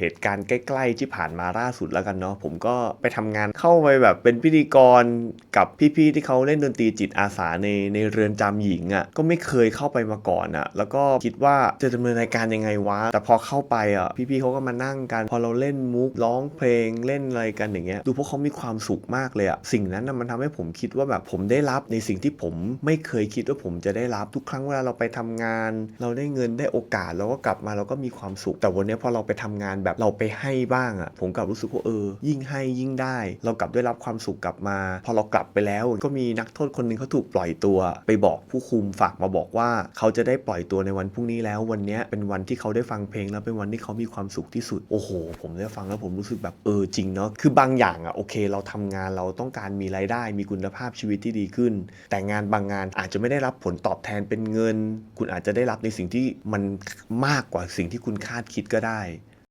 เหตุการณ์ใกล้ ๆ ที่ผ่านมาล่าสุดแล้วกันเนาะผมก็ไปทำงานเข้าไปแบบเป็นพิธีกรกับพี่ๆที่เขาเล่นดนตรีจิตอาสาในในเรือนจำหญิงอะ่ะก็ไม่เคยเข้าไปมาก่อนอะ่ะแล้วก็คิดว่าจะดำเนินรายการยังไงวะแต่พอเข้าไปอะ่ะพี่ๆเขาก็มานั่งกันพอเราเล่นมุกร้องเพลงเล่นอะไรกันอย่างเงี้ยดูพวกเขามีความสุขมากเลยอะ่ะสิ่งนั้นนะมันทำให้ผมคิดว่าแบบผมได้รับในสิ่งที่ผมไม่เคยคิดว่าผมจะได้รับทุกครั้งเวลาเราไปทำงาน เราได้เงินได้โอกาสเราก็กลับมาเราก็มีความสุข แต่วันนี้พอเราไปทำงานแบบเราไปให้บ้างอะ่ะผมกลับรู้สึกว่าเออ ยิ่งให้ยิ่งได้ เรากลับได้รับความสุขกลับมา พอเรากลับไปแล้วก็มีนักโทษคนหนึ่งเขาถูกปล่อยตัว ไปบอกผู้คุมฝากมาบอกว่า เขาจะได้ปล่อยตัวในวันพรุ่งนี้แล้ววันนี้เป็นวันที่เขาได้ฟังเพลงแล้วเป็นวันที่เขามีความสุขที่สุดโอ้โห ผมได้ฟังแล้วผมรู้สึกแบบเออจริงเนาะคือบางอย่างอะ่ะโอเค เราทำงานเราต้องการมีรายได้ มีคุณภาพชีวิตที่ดีขึ้น แต่งานบางงานอาจจะไม่ได้รับผลตอบแทนเป็นเงิน คุณอาจจะได้รับในสิ่งที่มันมากกว่าสิ่งที่คุณคาดคิดก็ได้